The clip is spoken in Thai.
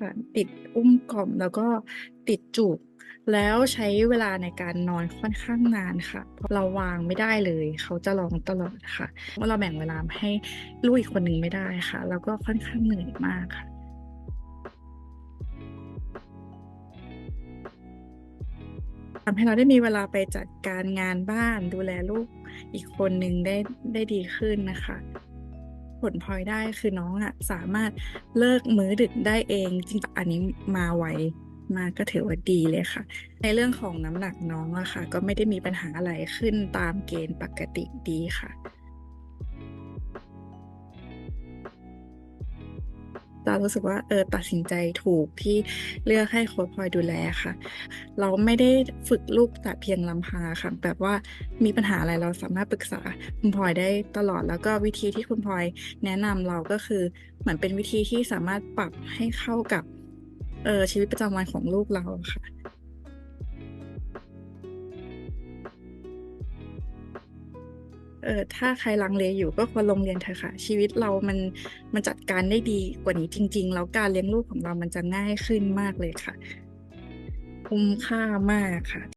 ค่ะ ติดอุ้มกล่อมแล้วก็ติดจูบแล้วใช้เวลาในการนอนค่อนข้างนานค่ะ เราวางไม่ได้เลย เขาจะร้องตลอดค่ะว่าเราแบ่งเวลาให้ลูกอีกคนหนึ่งไม่ได้ค่ะ แล้วก็ค่อนข้างเหนื่อยมากค่ะทำให้เราได้มีเวลาไปจัดการงานบ้านดูแลลูกอีกคนหนึ่งได้ได้ดีขึ้นนะคะ ผลพลอยได้คือน้องอะสามารถเลิกมื้อดึกได้เองจริงอันนี้มาไวมากก็ถือว่าดีเลยค่ะ ในเรื่องของน้ำหนักน้องอะค่ะ ก็ไม่ได้มีปัญหาอะไรขึ้นตามเกณฑ์ปกติดีค่ะ เรารู้สึกว่าเออตัดสินใจถูกที่เลือกให้โค้ชพลอยดูแลค่ะ เราไม่ได้ฝึกลูกแต่เพียงลำพังค่ะแบบว่ามีปัญหาอะไรเราสามารถปรึกษาคุณพลอยได้ตลอดแล้วก็วิธีที่คุณพลอยแนะนำเราก็คือเหมือนเป็นวิธีที่สามารถปรับให้เข้ากับเออชีวิตประจำวันของลูกเราค่ะ เออถ้าใครลังเลอยู่ก็ควรลงเรียนเถอะค่ะ ชีวิตเรามันมันจัดการได้ดีกว่านี้จริง ๆ แล้วการเลี้ยงลูกของเรามันจะง่ายขึ้นมากเลยค่ะ คุ้มค่ามากค่ะ